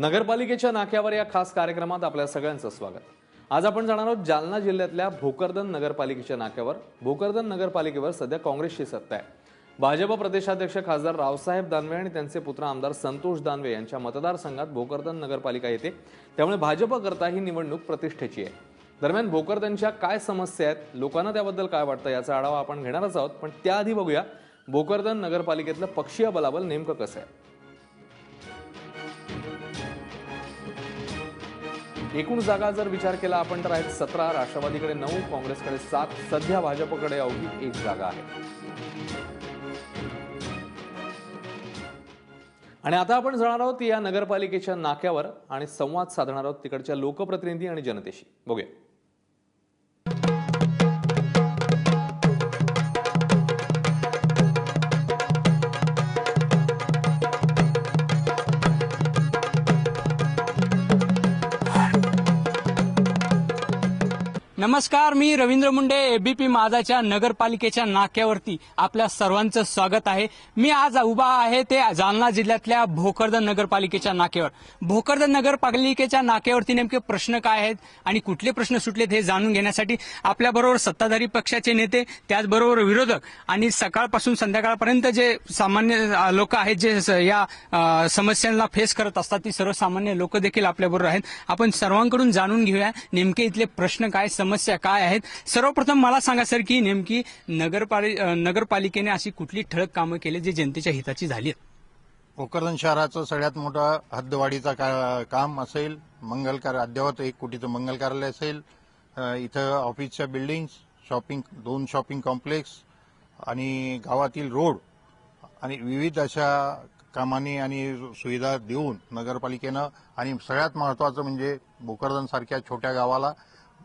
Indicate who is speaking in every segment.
Speaker 1: नगरपालिकेच्या नाक्यावर या खास कार्यक्रमात आपल्या सगळ्यांचं स्वागत. आज आपण जाणार आहोत जालना जिल्ह्यातल्या भोकरदन नगरपालिकेच्या नाक्यावर. भोकरदन नगरपालिकेवर सध्या काँग्रेसची सत्ता आहे. भाजप प्रदेशाध्यक्ष खासदार रावसाहेब दानवे आणि त्यांचे पुत्र आमदार संतोष दानवे यांच्या मतदारसंघात भोकरदन नगरपालिका येते. त्यामुळे भाजपकरता ही निवडणूक प्रतिष्ठेची आहे. दरम्यान भोकरदनच्या काय समस्या आहेत लोकांना त्याबद्दल काय वाटतं याचा आढावा आपण घेणारच आहोत. पण त्याआधी बघूया भोकरदन नगरपालिकेतलं पक्षीय बलाबल नेमकं कसं आहे. एकूण जागा जर विचार केला आपण तर आहेत सतरा राष्ट्रवादीकडे नऊ काँग्रेसकडे सात. सध्या भाजपकडे अवघी एक जागा आहे. आणि आता आपण जाणार आहोत या नगरपालिकेच्या नाक्यावर आणि संवाद साधणार आहोत तिकडच्या लोकप्रतिनिधी आणि जनतेशी. बघूया.
Speaker 2: नमस्कार मी रवींद्र मुंडे एबीपी माझाच्या नगरपालिकेच्या नाक्यावरती आपल्या सर्वांचं स्वागत आहे. मी आज उभा आहे ते जालना जिल्ह्यातल्या भोकरदन नगरपालिकेच्या नाक्यावर. भोकरदन नगरपालिकेच्या नाक्यावरती नेमके प्रश्न काय आहेत आणि कुठले प्रश्न सुटलेत हे जाणून घेण्यासाठी आपल्याबरोबर सत्ताधारी पक्षाचे नेते त्याचबरोबर विरोधक आणि सकाळपासून संध्याकाळपर्यंत जे सामान्य लोक आहेत जे या समस्यांना फेस करत असतात ती सर्वसामान्य लोक देखील आपल्याबरोबर आहेत. आपण सर्वांकडून जाणून घेऊया नेमके इथले प्रश्न काय समस्या काय आहेत? सर्वप्रथम मला सांगा सर की नेमकी नगरपालि नगरपालिकेने अशी कुठली ठळक कामं केली जी जनतेच्या हिताची झाली आहेत?
Speaker 3: भोकरदन शहराचं सगळ्यात मोठं हद्दवाढीचा का- काम असेल मंगल कार्य अद्ययावत एक कोटीचं मंगल कार्यालय असेल इथं ऑफिसच्या बिल्डिंग्स शॉपिंग दोन शॉपिंग कॉम्प्लेक्स आणि गावातील रोड आणि विविध अशा कामांनी आणि सुविधा देऊन नगरपालिकेनं आणि सगळ्यात महत्वाचं म्हणजे भोकरदनसारख्या छोट्या गावाला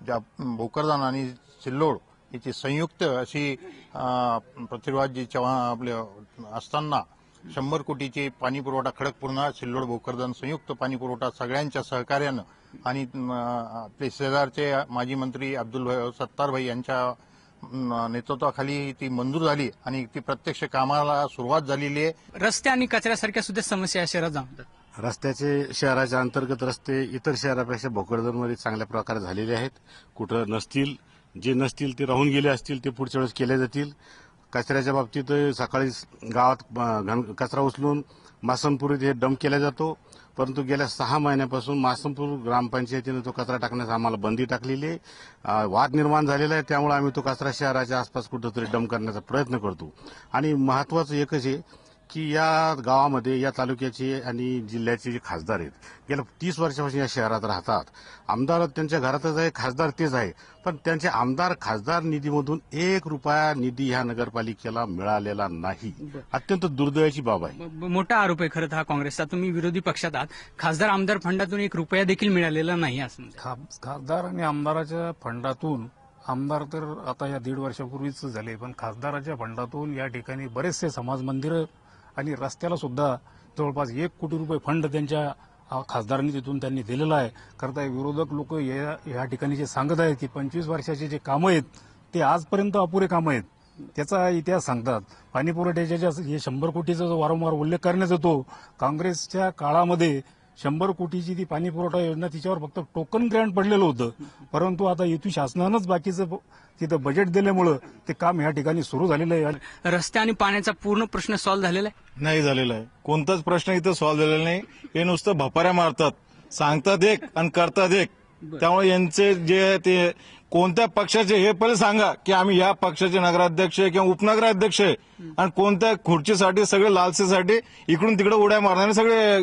Speaker 3: ज्या भोकरदान आणि सिल्लोड याची संयुक्त अशी पृथ्वीराजजी चव्हाण आपले असताना शंभर कोटीची पाणीपुरवठा खडकपूर्णा सिल्लोड भोकरदान संयुक्त पाणीपुरवठा सगळ्यांच्या सहकार्यानं आणि आपले शेजारचे माजी मंत्री अब्दुल भाई सत्तारभाई यांच्या नेतृत्वाखाली ती मंजूर झाली आणि ती प्रत्यक्ष कामाला सुरुवात झालेली आहे.
Speaker 2: रस्ते आणि कचऱ्यासारख्या सुद्धा समस्या या शहरात जाणवतात.
Speaker 4: रस्त्याचे शहराच्या अंतर्गत रस्ते इतर शहरापेक्षा भोकरदनमध्ये चांगल्या प्रकारे झालेले आहेत. कुठं नसतील जे नसतील ते राहून गेले असतील ते पुढच्या वेळेस केले जातील. कचऱ्याच्या बाबतीत सकाळी गावात घन- कचरा उचलून मासनपूर हे डंप केला जातो. परंतु गेल्या सहा महिन्यापासून मासनपूर ग्रामपंचायतीनं तो कचरा टाकण्यास आम्हाला बंदी टाकलेली आहे. वाद निर्माण झालेला आहे. त्यामुळे आम्ही तो कचरा शहराच्या आसपास कुठंतरी डंप करण्याचा प्रयत्न करतो. आणि महत्वाचं एकच आहे की या गावामध्ये या तालुक्याचे आणि जिल्ह्याचे जे खासदार आहेत गेल्या तीस वर्षापासून या शहरात राहतात. आमदार त्यांच्या घरातच आहे खासदार तेच आहे. पण त्यांचे आमदार खासदार निधीमधून एक रुपया निधी ह्या नगरपालिकेला मिळालेला नाही. अत्यंत दुर्दैवाची बाब आहे.
Speaker 2: मोठा आरोप आहे खरं हा काँग्रेसचा. तुम्ही विरोधी पक्षात आहात. खासदार आमदार फंडातून एक रुपया देखील मिळालेला नाही असं
Speaker 5: खासदार आणि आमदाराच्या फंडातून आमदार तर आता या दीड वर्षापूर्वीच झाले पण खासदाराच्या फंडातून या ठिकाणी बरेचसे समाज मंदिरं आणि रस्त्याला सुद्धा जवळपास एक कोटी रुपये फंड त्यांच्या खासदारांनी तिथून त्यांनी दिलेला आहे. करता विरोधक लोक या या ठिकाणी जे सांगत आहेत की पंचवीस वर्षाचे जे कामं आहेत ते आजपर्यंत अपुरे कामं आहेत. त्याचा इतिहास सांगतात. पाणी पुरवठ्याच्या ज्या हे शंभर कोटीचा जो वारंवार उल्लेख करण्यात येतो काँग्रेसच्या काळामध्ये शंभर कोटीची ती पाणी पुरवठा योजना तिच्यावर फक्त टोकन ग्रँट पडलेलं होतं. परंतु आता युती शासनानंच बाकीचं तिथं बजेट दिल्यामुळं ते काम या ठिकाणी सुरू झालेलं आहे. आणि
Speaker 2: रस्ते आणि पाण्याचा पूर्ण प्रश्न सॉल्व्ह झालेला आहे?
Speaker 6: नाही झालेला आहे. कोणताच प्रश्न इथं सॉल्व्ह झालेला नाही. हे नुसतं भपाऱ्या मारतात. सांगतात एक आणि करतात एक. त्यामुळे यांचे जे ते कोणत्या पक्षाचे हे पहिले सांगा की आम्ही या पक्षाचे नगराध्यक्ष आहे किंवा उपनगराध्यक्ष आहे. आणि कोणत्या खुर्चीसाठी सगळे लालसेसाठी इकडून तिकडे उड्या मारणारे सगळे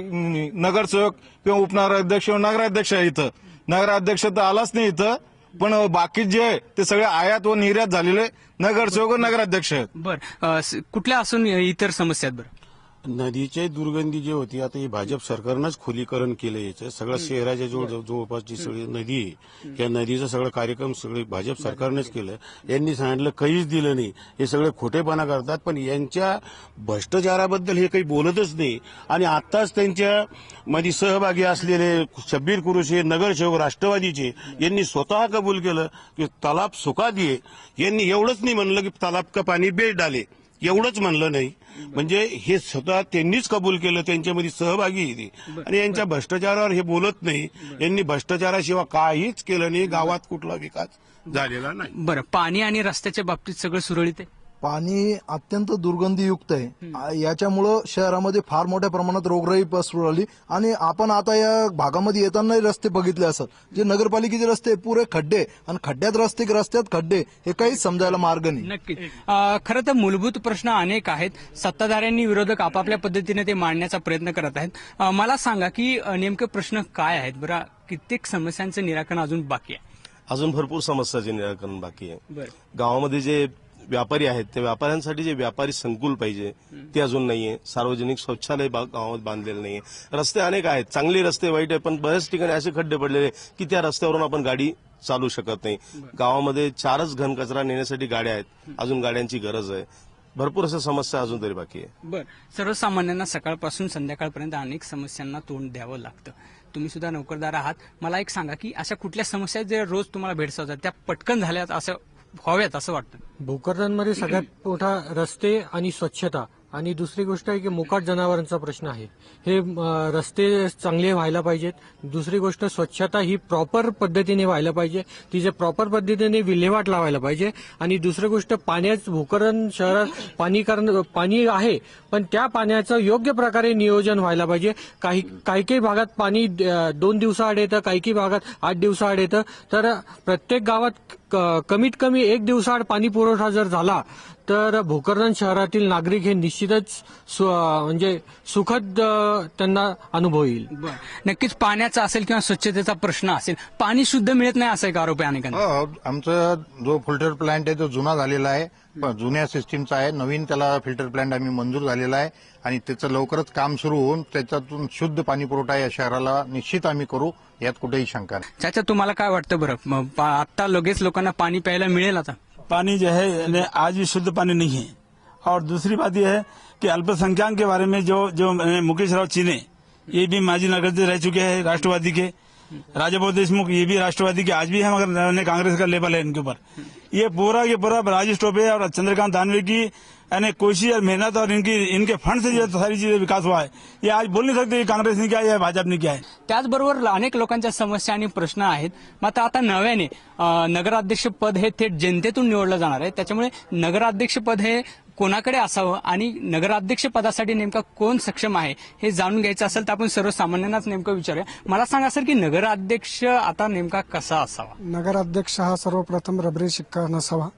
Speaker 6: नगरसेवक किंवा उपनगराध्यक्ष किंवा नगराध्यक्ष आहे इथं. नगराध्यक्ष तर आलाच नाही इथं पण बाकी जे आहे ते सगळे आयात व निर्यात झालेले नगरसेवक व नगराध्यक्ष आहेत.
Speaker 2: बरं कुठल्या असून इतर समस्या आहेत बरं?
Speaker 4: नदीची दुर्गंधी जी होती आता ही भाजप सरकारनंच खुलीकरण केलं याचं. सगळं शहराच्या जवळ जवळपासची सगळी नदी आहे. या नदीचा सगळं कार्यक्रम सगळे भाजप सरकारनेच केलं. यांनी सांगितलं काहीच दिलं नाही. हे सगळे खोटेपणा करतात पण यांच्या भ्रष्टाचाराबद्दल हे काही बोलतच नाही. आणि आताच त्यांच्या मध्ये सहभागी असलेले शब्बीर कुरुश हे नगरसेवक राष्ट्रवादीचे यांनी स्वतः कबूल केलं की तलाब सुका दिये यांनी एवढंच नाही म्हणलं की तलाब का पाणी बेट डाले. एवढंच म्हणलं नाही. म्हणजे हे स्वतः त्यांनीच कबूल केलं त्यांच्यामध्ये सहभागी आहे ते आणि यांच्या भ्रष्टाचारावर हे बोलत नाही. यांनी भ्रष्टाचाराशिवाय काहीच केलं नाही. गावात कुठला विकास झालेला नाही.
Speaker 2: बरं. पाणी आणि रस्त्याच्या बाबतीत सगळं सुरळीत आहे?
Speaker 7: पाणी अत्यंत दुर्गंधीयुक्त आहे. याच्यामुळं शहरामध्ये फार मोठ्या प्रमाणात रोगराई पसरू राहिली. आणि आपण आता या भागामध्ये येतानाही रस्ते बघितले असत. जे नगरपालिकेचे रस्ते पुरे खड्डे आणि खड्ड्यात रस्ते की रस्त्यात खड्डे हे काहीच समजायला मार्ग नाही.
Speaker 2: नक्कीच. अं, खरं तर मूलभूत प्रश्न अनेक आहेत. सत्ताधाऱ्यांनी विरोधक आपापल्या पद्धतीने ते मांडण्याचा प्रयत्न करत आहेत. मला सांगा की नेमके प्रश्न काय आहेत? बरं कित्येक समस्यांचं निराकरण अजून बाकी आहे.
Speaker 8: अजून भरपूर समस्याचे निराकरण बाकी आहे. गावामध्ये जे व्यापारी आहेत त्या व्यापाऱ्यांसाठी जे व्यापारी संकुल पाहिजे ते अजून नाहीये. सार्वजनिक शौचालय गावात बांधलेलं नाहीये. रस्ते अनेक आहेत. चांगले रस्ते वाईट आहेत पण बऱ्याच ठिकाणी असे खड्डे पडलेले की त्या रस्त्यावरून आपण गाडी चालू शकत नाही. गावामध्ये चारच घन कचरा नेण्यासाठी गाड्या आहेत. अजून गाड्यांची गरज आहे. भरपूर अशा समस्या अजून तरी बाकी आहे.
Speaker 2: बर. सर्वसामान्यांना सकाळपासून संध्याकाळपर्यंत अनेक समस्यांना तोंड द्यावं लागतं. तुम्ही सुद्धा नोकरदार आहात. मला एक सांगा की अशा कुठल्या समस्या ज्या रोज तुम्हाला भेडसावतात? त्या पटकन झाल्यात असं व्हाव्यात असं वाटतं.
Speaker 9: भोकरदनमध्ये सगळ्यात मोठा रस्ते आणि स्वच्छता. आणि दुसरी गोष्ट आहे की मोकाट जनावरांचा प्रश्न आहे. हे रस्ते चांगले व्हायला पाहिजेत. दुसरी गोष्ट स्वच्छता ही प्रॉपर पद्धतीने व्हायला पाहिजे. तिचे प्रॉपर पद्धतीने विल्हेवाट लावायला पाहिजे. आणि दुसरी गोष्ट पाण्याच भोकरण शहरात पाणी कारण पाणी आहे पण त्या पाण्याचं योग्य प्रकारे नियोजन व्हायला पाहिजे. काही काही काही भागात पाणी दोन दिवसाआड येतं काही काही भागात आठ दिवसाआड येतं. तर प्रत्येक गावात कमीत कमी एक दिवसाआड पाणी पुरवठा जर झाला तर भोकरदन शहरातील नागरिक हे निश्चितच सु- म्हणजे सुखद त्यांना अनुभव येईल
Speaker 2: नक्कीच पाण्याचा असेल किंवा स्वच्छतेचा प्रश्न असेल पाणी शुद्ध मिळत नाही असा एक आरोप आहे अनेकांना.
Speaker 3: हो, आमचा जो फिल्टर प्लांट आहे तो जुना झालेला आहे. जुन्या सिस्टीमचा आहे. नवीन त्याला फिल्टर प्लांट आम्ही मंजूर झालेला आहे. आणि त्याचं लवकरच काम सुरू होऊन त्याच्यातून शुद्ध पाणी पुरवठा या शहराला निश्चित आम्ही करू यात कुठेही शंका नाही.
Speaker 2: चाचा तुम्हाला काय वाटतं बरं? आता लगेच लोकांना पाणी प्यायला मिळेल आता?
Speaker 10: पानी जो है यानी आज भी शुद्ध पानी नहीं है और दूसरी बात यह है कि अल्पसंख्यक के बारे में जो जो मुकेश राव चीने ये भी माजी नगर से रह चुके हैं राष्ट्रवादी के। राजाभाऊ देशमुख ये भी राष्ट्रवादी के आज भी है मगर कांग्रेस का लेबल है इनके ऊपर। ये पूरा के पूरा राजेश टोपे और चंद्रकांत दानवे की यानी कोशिश और मेहनत और इनकी इनके फंड से जो सारी चीजें विकास हुआ है ये आज बोल नहीं सकते कि कांग्रेस ने क्या है या भाजपा ने क्या है।
Speaker 2: त्याचबरोबर अनेक लोकांच्या समस्या आणि प्रश्न आहेत. मात्र आता नव्याने नगराध्यक्ष पद हे थेट जनतेतून निवडलं जाणार आहे. त्याच्यामुळे नगराध्यक्ष पद हे कोणाकडे असावं आणि नगराध्यक्ष पदासाठी नेमका कोण सक्षम आहे हे जाणून घ्यायचं असेल तर आपण सर्वसामान्यांनाच नेमकं विचारूया. मला सांगा सर की नगराध्यक्ष आता नेमका कसा असावा?
Speaker 11: नगराध्यक्ष हा सर्वप्रथम रबरी शिक्का नसावा.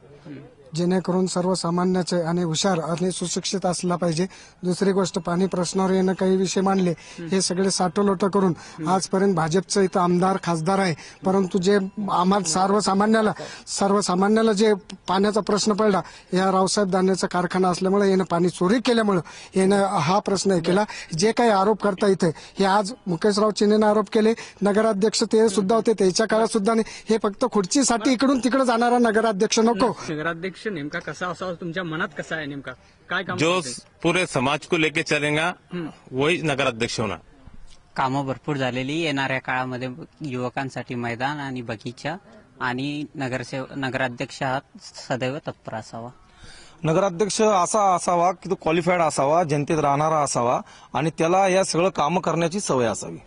Speaker 11: जेणेकरून सर्वसामान्याचे आणि हुशार आणि सुशिक्षित असला पाहिजे. दुसरी गोष्ट पाणी प्रश्नावर येणं काही विषय मांडले हे सगळे साठोलोट करून आजपर्यंत भाजपचं इथं आमदार खासदार आहे. परंतु जे आम्हाला सर्वसामान्याला सर्वसामान्याला जे पाण्याचा प्रश्न पडला या रावसाहेब धान्याचा कारखाना असल्यामुळे यानं पाणी चोरी केल्यामुळे यानं हा प्रश्न केला. जे काही आरोप करता इथे हे आज मुकेशराव चिनेनं आरोप केले. नगराध्यक्ष ते सुद्धा होते त्याच्या काळात सुद्धा नाही. हे फक्त खुर्चीसाठी इकडून तिकडे जाणारा नगराध्यक्ष नको.
Speaker 2: नगराध्यक्ष नेमका कसा असावा तुमच्या मनात कसा आहे नेमका? काय काम
Speaker 12: जो? पूरे समाज को लेके चलेगा वही नगर अध्यक्ष होना
Speaker 13: कामं भरपूर झालेली येणाऱ्या काळामध्ये युवकांसाठी मैदान आणि बगीचा आणि नगरसेव नगराध्यक्ष हा सदैव तत्पर असावा.
Speaker 10: नगराध्यक्ष असा असावा की तो क्वालिफाईड असावा जनतेत राहणारा असावा आणि त्याला या सगळं काम करण्याची सवय असावी.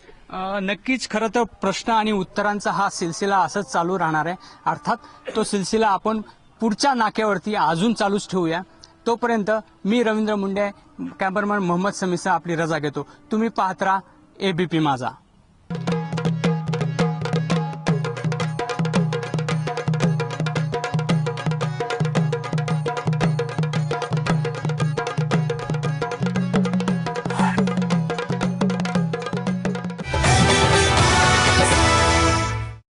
Speaker 2: नक्कीच खरं तर प्रश्न आणि उत्तरांचा हा सिलसिला असंच चालू राहणार आहे. अर्थात तो सिलसिला आपण पुढच्या नाक्यावरती अजून चालूच ठेवूया. तोपर्यंत मी रवींद्र मुंडे कॅमेरामॅन मोहम्मद समीसा आपली रजा घेतो. तुम्ही पाहत राहा एबीपी माझा.